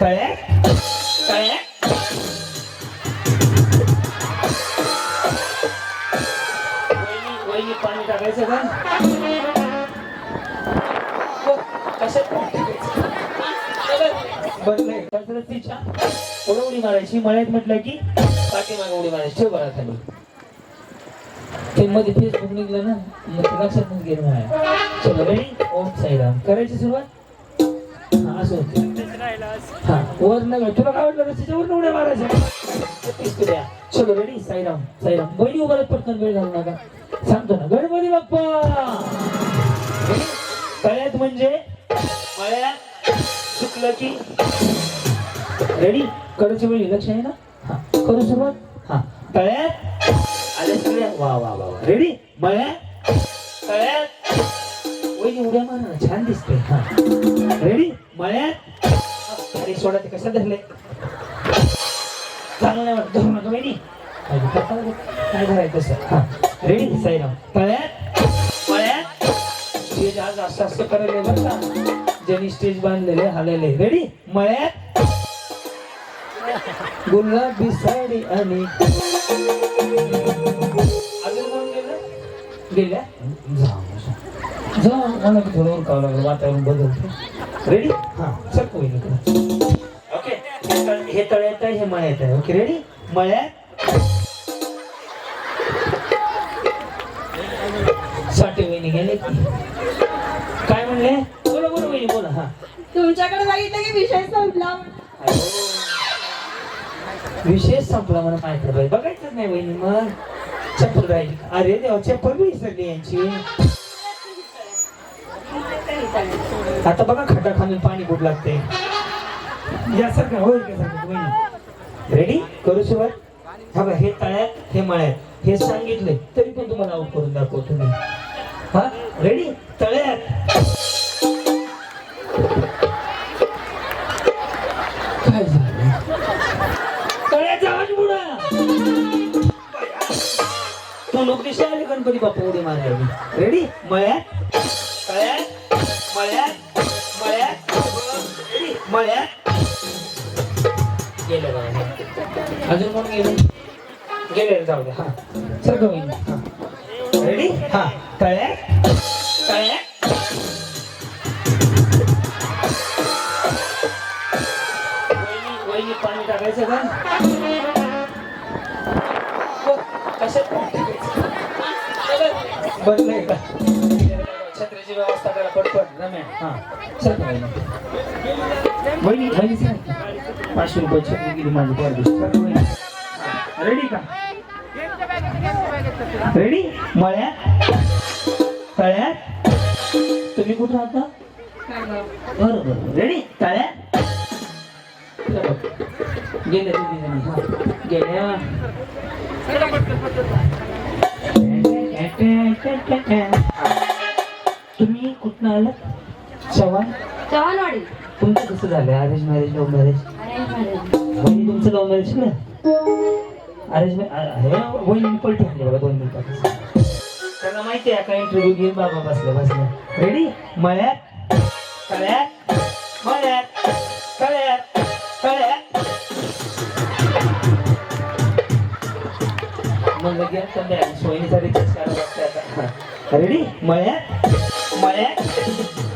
तळ्यात तळ्यात वहिनी पाणी टाकायचं का? हो, कशात पाणी कसरतीच्या उडी मारायची मळ्यात म्हटलं की पाठीमागे उडी मारायची. ठेव बरा खाली ते मध्ये फेसबुक निघलं ना मग ते लक्षात गेलं माझ्या. चलो रेडी ओम साईराम करायची सुरुवात? हा असं होतं. वर नाही तुला काय वाटलं रस्त्याच्या वरून उड्या मारायच्या? चलो रेडी साईराम साईराम. बहिणी उभारत पटकन वेळ घालू नका. सांगतो ना गणपती बाप्पा! कळ्यात म्हणजे? मळ्यात चुकलं की? रेडी करायची वेळी लक्ष आहे ना? हा करू सुरुवात. हा तळ्यात आले सगळे. वा वा वा रेडी मळ्यात तळ्यात वहिनी उड्या मारा छान दिसते हा. रेडी मळ्यात अरे सोडा ते कसं धरले? चांगलं वाटत धरू नका वहिनी काय धरायचं हा. रेडी साईराम. तळ्यात मळ्यात स्टेज आज असं असं करायला बरं का? ज्यांनी स्टेज बांधलेले हालेले. रेडी मळ्यात. गुलाबी साडी आणि गेल्या? जा जा मला थोडं लागलं वातावरण बदलते रेडी हा. चल होईल हे मळ्यात आहे. ओके रेडी मळ्यात. साठी वहिनी गेले काय म्हणले? बोला बोला वहिनी बोला हा. तुमच्याकडे बघितलं की विषय संपला. विशेष संपला मला माहिती बाई बघायचं नाही वहिनी मग. चप्पल राहिली अरे देवा चप्पल बी विसरली यांची. आता बघा खड्डा खालून पाणी कुठ लागते यासारखं होईल का सारखं वहिनी? रेडी करू सुरुवात? हा बघा हे तळ्यात हे मळ्यात. हे सांगितले तरी पण तुम्हाला आउट करून दाखवतो मी. हा? रेडी तळ्यात. काय झालं? तळ्याचा आवाज बुडा तू लोक दिशा आले गणपती बाप्पा उडी मारायला. रेडी मळ्यात. तळ्यात. मळ्यात. मळ्यात. मळ्यात. गेलं बघा. अजून कोण गेले? गेले जाऊ दे. हा. सर होईल हा. रेडी हा. तळ्यात तळ्यात वहिनी पाणी टाकायचं का? हो, कशात पाणी टाकायचं? का? छत्रीची व्यवस्था करा पटपट रम्या. हा. सर वहिनी. बहिणी बहिणी सर पाचशे रुपयाची छत्री गेली माझी पर रेडी का? रेडी मळ्यात? तळ्यात? तुम्ही कुठं राहता? बरं बरं रेडी तळ्यात? गेले तुम्ही गेल्या तुम्ही कुठं आलात? चव्हाण? चव्हाणवाडी. तुमचं कसं झालं अरेंज मॅरेज लव्ह मॅरेज वहिनी तुमचं लव्ह मॅरेज ना अरेंज हे वहिनी पलटी आणली बघा दोन मिनिटात त्यांना माहिती आहे का इंटरव्ह्यू घेऊन बाबा बसले बसले रेडी मळ्यात? तळ्यात मळ्यात? तळ्यात तळ्यात मग घ्या संध्याकाळी सोयीचा रिचार्ज करायला आता. रेडी मळ्यात? मळ्यात?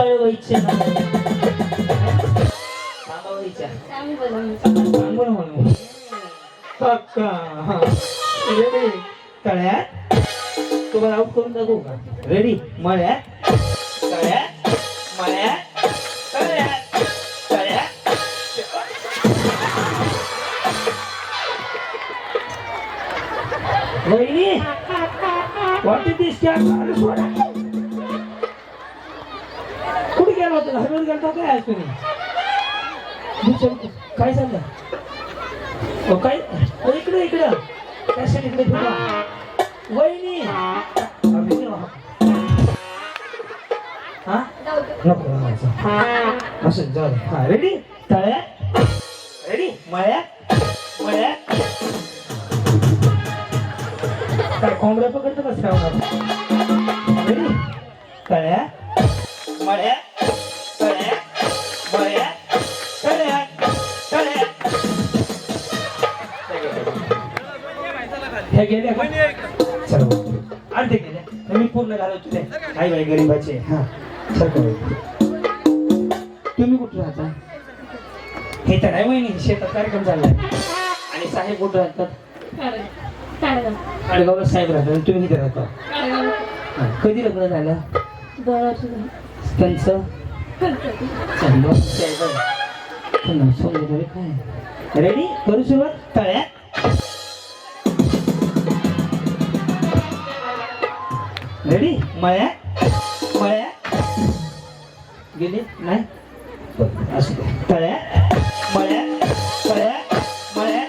कळवायचे ना थांबवायच्या सांगू म्हणून पक्का हा रेडी तळ्यात तुम्हाला आउट करून दाखवू का रेडी मळ्यात तळ्यात मळ्यात तळ्यात तळ्यात वहिनी What is सोडा. कुठे गेला होता? हरवत गेलता काय आज मी काय चाललं काय? अहो, इकडे इकडे. सर इकडे फिरला वहिनी. हा? नको असं जाऊ हा रेडी तळ्या. रेडी मळ्या. मळ्या. काय कोंबड्या पकडतो कसं रेडी तळ्या. मळ्या. ह्या गेल्या सर्व अर्धे गेल्या. मी पूर्ण घालवतो ते आई बाई गरीबाचे. हा. सरकार तुम्ही कुठे राहता? हे तर नाही वहिनी शेतात कार्यक्रम चाललाय आणि साहेब कुठे राहतात? आडगावला साहेब राहतात. आणि तुम्ही इथे राहता? हा, कधी लग्न झालं? त्यांचं? काय? रेडी करू सुरुवात? तळ्या रेडी मळ्या मळ्या गेली नाही बरं, असू दे तळ्या मळ्या तळ्या मळ्या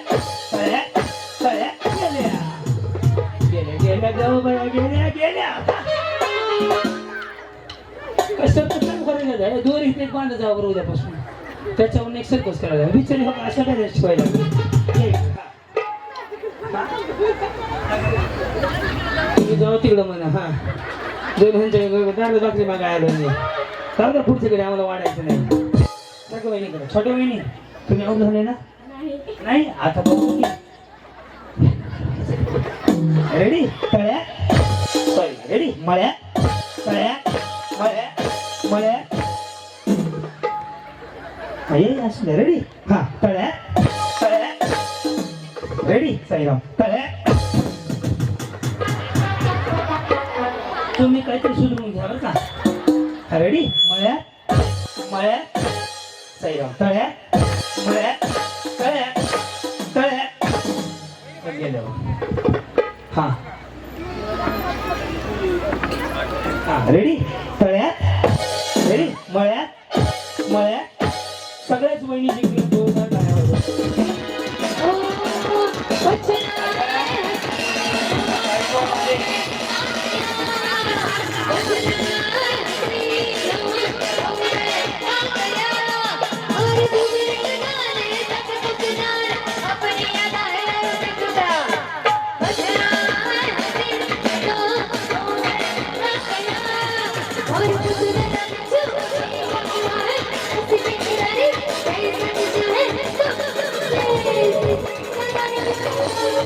तळ्या तळ्या गेल्या गेल्या गेल्या गं बया गेल्या गेल्या कसं कसं करायला जाय दोन इथे बांध जा बरोबर उद्यापासून त्याच्यावर एक सर्कस करायला विचार हो अशा काय शिवायला हा. तुम्ही जाऊ तिकडं म्हणा. हा. दोन ह्यांच्या दारू बाकरी मागे आलो नाही कारण का पुढच्याकडे आम्हाला वाढायचं नाही. सगळं वहिनीकडे. छोट्या वहिनी तुम्ही आऊट झाले ना? नाही. आता बघू रेडी तळ्या सॉरी रेडी मळ्या. तळ्या मळ्या. मळ्या. ये असले रेडी हा तळ्या तळ्या रेडी साईराम तळ्या रेडी तळ्यात. रेडी मळ्यात. मळ्यात. सगळ्याच वहिनी जिंकली जोरदार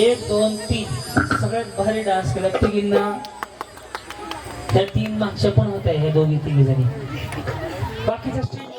एक दोन तीन. सगळ्यात भारी डान्स केला. तिघींना त्या तीन मागच्या पण होत्या ह्या दोघी तिघी जणी. बाकीच्या स्टेज